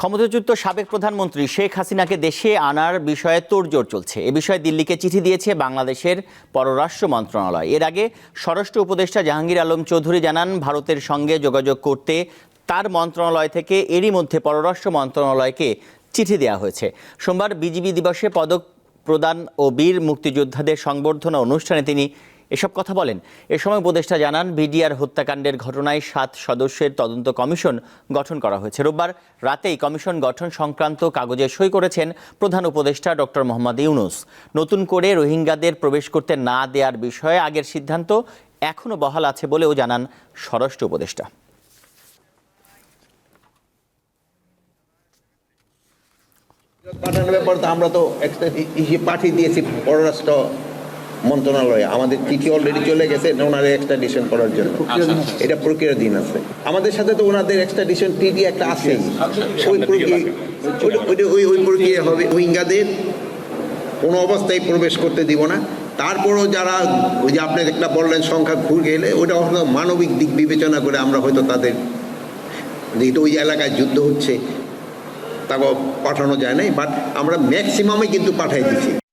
ক্ষমতাচ্যুত সাবেক প্রধানমন্ত্রী শেখ হাসিনাকে দেশে আনার বিষয়ে তোড়জোড় চলছে। এ বিষয়ে দিল্লিকে চিঠি দিয়েছে বাংলাদেশের পররাষ্ট্র মন্ত্রণালয়। এর আগে স্বরাষ্ট্র উপদেষ্টা জাহাঙ্গীর আলম চৌধুরী জানান, ভারতের সঙ্গে যোগাযোগ করতে তার মন্ত্রণালয় থেকে এরই মধ্যে পররাষ্ট্র মন্ত্রণালয়কে চিঠি দেওয়া হয়েছে। সোমবার বিজিবি দিবসে পদক প্রদান ও বীর মুক্তিযোদ্ধাদের সংবর্ধনা অনুষ্ঠানে তিনি এসব কথা বলেন। এ সময় উপদেষ্টা জানান, বিডিআর হত্যাকাণ্ডের ঘটনায় সাত সদস্যের তদন্ত কমিশন গঠন করা হয়েছে। রোববার রাতেই কমিশন গঠন সংক্রান্ত কাগজে সই করেছেন প্রধান উপদেষ্টা ডক্টর মোহাম্মদ ইউনুস। নতুন করে রোহিঙ্গাদের প্রবেশ করতে না দেওয়ার বিষয়ে আগের সিদ্ধান্ত এখনও বহাল আছে বলেও জানান স্বরাষ্ট্র উপদেষ্টা। পাঠানোর ব্যাপার তো আমরা তো একটা পাঠিয়ে দিয়েছি পররাষ্ট্র মন্ত্রণালয়ে আমাদের চিঠি অলরেডি চলে গেছে ওনাদের এক্সট্রাডিশন করার জন্য? এটা প্রক্রিয়াধীন আছে। আমাদের সাথে তো ওনাদের এক্সট্রাডিশন টিডি একটা আছে। ওই প্রক্রিয়া ওই- ওই- প্রক্রিয়া হবে রোহিঙ্গাদের কোনো অবস্থায় প্রবেশ করতে দিব না। তারপরও যারা ওই যে আপনি একটা বললেন সংখ্যা ঘুর গেলে ওটা হয়তো মানবিক দিক বিবেচনা করে আমরা হয়তো তাদের যেহেতু ওই এলাকায় যুদ্ধ হচ্ছে তাকে পাঠানো যায় নাই বাট আমরা ম্যাক্সিমামে কিন্তু পাঠাই দিচ্ছি।